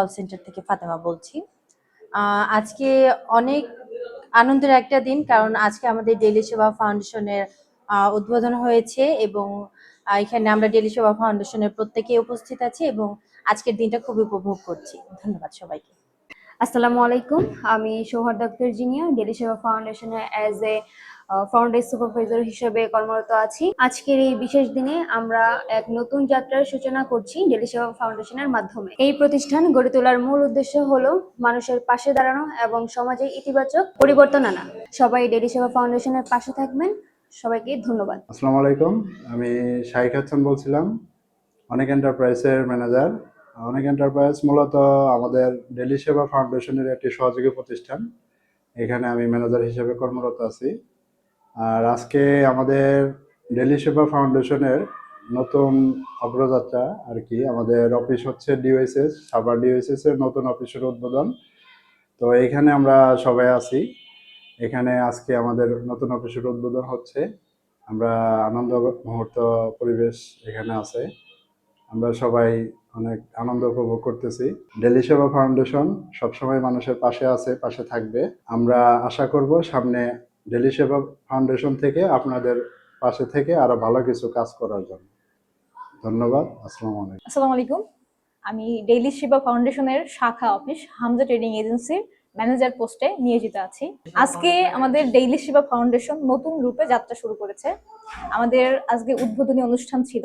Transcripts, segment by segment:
Call centre থেকে ফাতেমা বলছি। আজকে অনেক আনন্দের একটা দিন, কারণ আজকে আমাদের ডেলি সেবা ফাউন্ডেশনের উদ্বোধন হয়েছে এবং এখানে আমরা ডেলি সেবা ফাউন্ডেশনের প্রত্যেকে উপস্থিত আছি এবং আজকের দিনটা খুব উপভোগ করছি। ধন্যবাদ সবাইকে। আসসালামু আলাইকুম। আমি সৌহার্দ আক্তার জিনিয়া ডেলি সেবা ফাউন্ডেশনে অ্যাজ এ ফাউন্ডেশন সুপারভাইজার হিসেবে কর্মরত আছি। আজকের এই বিশেষ দিনে আমরা এক নতুন যাত্রার সূচনা করছি ডেলি সেবা ফাউন্ডেশনের মাধ্যমে। এই প্রতিষ্ঠান গড়ে তোলার মূল উদ্দেশ্য হলো মানুষের পাশে দাঁড়ানো এবং সমাজে ইতিবাচক পরিবর্তন আনা। সবাই ডেলি সেবা ফাউন্ডেশনের পাশে থাকবেন। সবাইকে ধন্যবাদ। আসসালামু আলাইকুম। আমি শাহিক হাসান বলছিলাম, অনেক এন্টারপ্রাইজের ম্যানেজার অনেক এন্টারপ্রাইজ মূলত আমাদের ডেলি সেবা ফাউন্ডেশনের একটি সহযোগী প্রতিষ্ঠান। এখানে আমি ম্যানেজার হিসেবে কর্মরত আছি। আর আজকে আমাদের ডেলি সেবা ফাউন্ডেশনের নতুন অগ্রযাত্রা আর কি, আমাদের অফিস হচ্ছে ডিওএসএস সাভার ডিওএসএস এর নতুন অফিসের উদ্বোধন। তো এখানে আমরা সবাই আছি। এখানে আজকে আমাদের নতুন অফিসের উদ্বোধন হচ্ছে। আমরা আনন্দ মুহূর্ত পরিবেশ এখানে আছে। আমরা সবাই অনেক আনন্দ উপভোগ করতেছি। ডেলি সেবা ফাউন্ডেশন সবসময় মানুষের পাশে আছে, পাশে থাকবে। আমরা আশা করব সামনে ডেলি সেবা ফাউন্ডেশন থেকে আপনাদের পাশে থেকে আরও ভালো কিছু কাজ করার জন্য। ধন্যবাদ, আসসালামু আলাইকুম। আসসালামু আলাইকুম। আমি ডেইলি সেবা ফাউন্ডেশনের শাখা অফিস, হামজা ট্রেডিং এজেন্সির ম্যানেজার পোস্টে নিয়োজিত আছি। আজকে আমাদের ডেইলি সেবা ফাউন্ডেশন নতুন রূপে যাত্রা শুরু করেছে। আমাদের আজকে উদ্বোধনী অনুষ্ঠান ছিল।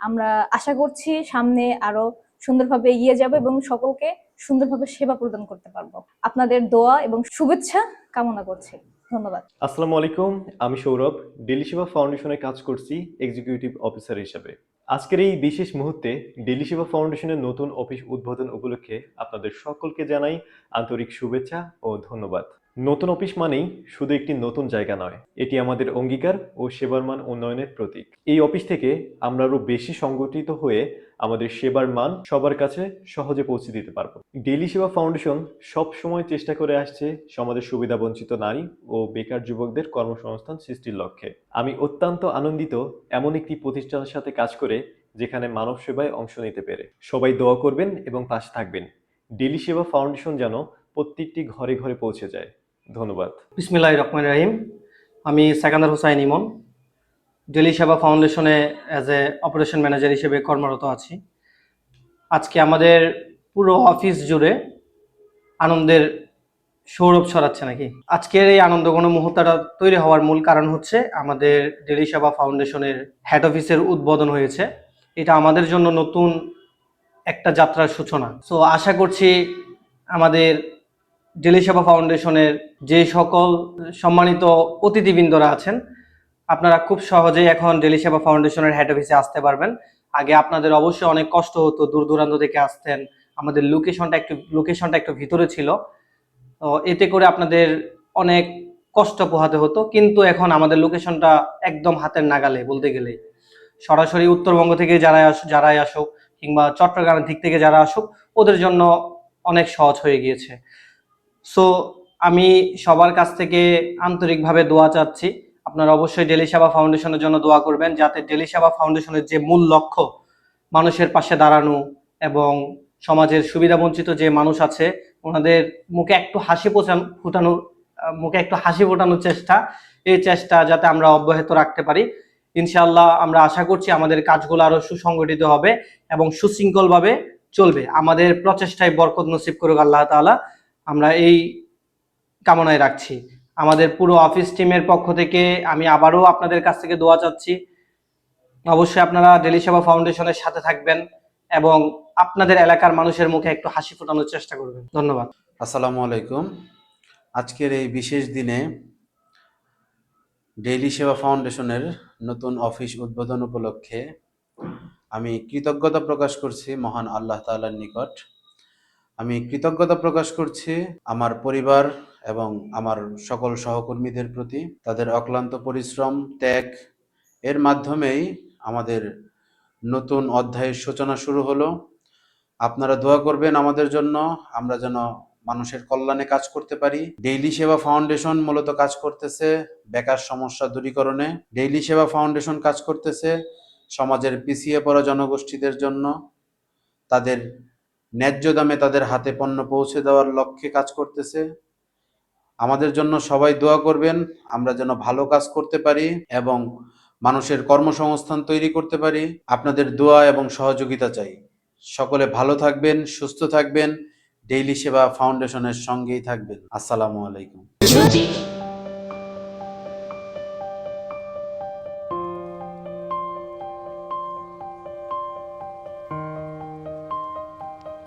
আমরা আশা করছি সামনে আরও সুন্দরভাবে এগিয়ে যাব এবং সকলকে সুন্দরভাবে সেবা প্রদান করতে পারব। আপনাদের দোয়া এবং শুভেচ্ছা কামনা করছি। ধন্যবাদ। আসসালামু আলাইকুম, আমি সৌরভ ডেলি সেবা ফাউন্ডেশনে কাজ করছি এক্সিকিউটিভ অফিসার হিসাবে। আজকের এই বিশেষ মুহূর্তে ডেলি সেবা ফাউন্ডেশনের নতুন অফিস উদ্বোধন উপলক্ষে আপনাদের সকলকে জানাই আন্তরিক শুভেচ্ছা ও ধন্যবাদ। নতুন অফিস মানেই শুধু একটি নতুন জায়গা নয়, এটি আমাদের অঙ্গীকার ও সেবার মান উন্নয়নের প্রতীক। এই অফিস থেকে আমরা আরও বেশি সংগঠিত হয়ে আমাদের সেবার মান সবার কাছে সহজে পৌঁছে দিতে পারব। ডেলি সেবা ফাউন্ডেশন সব সময় চেষ্টা করে আসছে সমাজের সুবিধা বঞ্চিত নারী ও বেকার যুবকদের কর্মসংস্থান সৃষ্টির লক্ষ্যে। আমি অত্যন্ত আনন্দিত এমন একটি প্রতিষ্ঠানের সাথে কাজ করে যেখানে মানব সেবায় অংশ নিতে পেরে। সবাই দোয়া করবেন এবং পাশে থাকবেন। ডেলি সেবা ফাউন্ডেশন যেন প্রত্যেকটি ঘরে ঘরে পৌঁছে যায়। ধন্যবাদ। বিসমিল্লাহ রহমান রাহিম। আমি সেকান্দার হুসাইন ইমন। ডেলি সেবা ফাউন্ডেশনে অ্যাজ এ অপারেশন ম্যানেজার হিসেবে কর্মরত আছি। আজকে আমাদের পুরো অফিস জুড়ে আনন্দের সৌরভ ছড়াচ্ছে নাকি? আজকের এই আনন্দঘন মুহূর্তটা তৈরি হওয়ার মূল কারণ হচ্ছে আমাদের ডেলি সেবা ফাউন্ডেশনের হেড অফিসের উদ্বোধন হয়েছে। এটা আমাদের জন্য নতুন একটা যাত্রার সূচনা। সো আশা করছি আমাদের ডেলি সেবা ফাউন্ডেশনের যে সকল সম্মানিত অতিথিবৃন্দরা আছেন, আপনারা খুব সহজেই এখন ডেলি সেবা ফাউন্ডেশনের হেড অফিসে আসতে পারবেন। আগে আপনাদের অবশ্যই অনেক কষ্ট হতো, দূর দূরান্ত থেকে আসতেন। আমাদের লোকেশনটা একটু লোকেশনটা একটু ভিতরে ছিল। তো এতে করে আপনাদের অনেক কষ্ট পোহাতে হতো। কিন্তু এখন আমাদের লোকেশনটা একদম হাতের নাগালে বলতে গেলে। সরাসরি উত্তরবঙ্গ থেকে যারা আস, যারাই আসুক কিংবা চট্টগ্রামের দিক থেকে যারা আসুক, ওদের জন্য অনেক সহজ হয়ে গিয়েছে। সো আমি সবার কাছ থেকে আন্তরিকভাবে দোয়া চাচ্ছি। আপনারা অবশ্যই ডেলি সেবা ফাউন্ডেশনের জন্য দোয়া করবেন, যাতে ডেলি সেবা ফাউন্ডেশনের যে মূল লক্ষ্য, মানুষের পাশে দাঁড়ানো এবং সমাজের সুবিধাবঞ্চিত যে মানুষ আছে, ওনাদের মুখে একটু হাসি পোচান ফুটানোর মুখে একটু হাসি ফোটানোর চেষ্টা, এই চেষ্টা যাতে আমরা অব্যাহত রাখতে পারি। ইনশাআল্লাহ আমরা আশা করছি আমাদের কাজগুলো আরও সুসংগঠিত হবে এবং সুশৃঙ্খলভাবে চলবে। আমাদের প্রচেষ্টায় বরকত নসিব করুক আল্লাহ তাআলা। আমরা এই কামনায় রাখছি। আমাদের পুরো অফিস টিমের পক্ষ থেকে আমি আবারও আপনাদের কাছ থেকে দোয়া চাচ্ছি। অবশ্যই আপনারা ডেলি সেবা ফাউন্ডেশনের সাথে থাকবেন এবং আপনাদের এলাকার মানুষের মুখে একটু হাসি ফোটানোর চেষ্টা করবেন। ধন্যবাদ। আসসালামু আলাইকুম। আজকের এই বিশেষ দিনে ডেইলি সেবা ফাউন্ডেশনের নতুন অফিস উদ্বোধন উপলক্ষে আমি কৃতজ্ঞতা প্রকাশ করছি মহান আল্লাহ তাআলার নিকট। আমি কৃতজ্ঞতা প্রকাশ করছি আমার পরিবার এবং আমার সকল সহকর্মীদের প্রতি। তাদের অক্লান্ত পরিশ্রম, ত্যাগ, এর মাধ্যমেই আমাদের নতুন অধ্যায়ের সূচনা শুরু হলো। আপনারা দোয়া করবেন আমাদের জন্য, আমরা যেন মানুষের কল্যাণে কাজ করতে পারি। ডেইলি সেবা ফাউন্ডেশন মূলত কাজ করতেছে বেকার সমস্যা দূরীকরণে। ডেইলি সেবা ফাউন্ডেশন কাজ করতেছে সমাজের পিছিয়ে পড়া জনগোষ্ঠীদের জন্য। তাদের ন্যায্য দামে তাদের হাতে পণ্য পৌঁছে দেওয়ার লক্ষ্যে কাজ করতেছে। আমাদের জন্য সবাই দোয়া করবেন, আমরা যেন ভালো কাজ করতে পারি এবং মানুষের কর্মসংস্থান তৈরি করতে পারি। আপনাদের দোয়া এবং সহযোগিতা চাই। সকলে ভালো থাকবেন, সুস্থ থাকবেন, ডেইলি সেবা ফাউন্ডেশনের সঙ্গেই থাকবেন। আসসালামু আলাইকুম।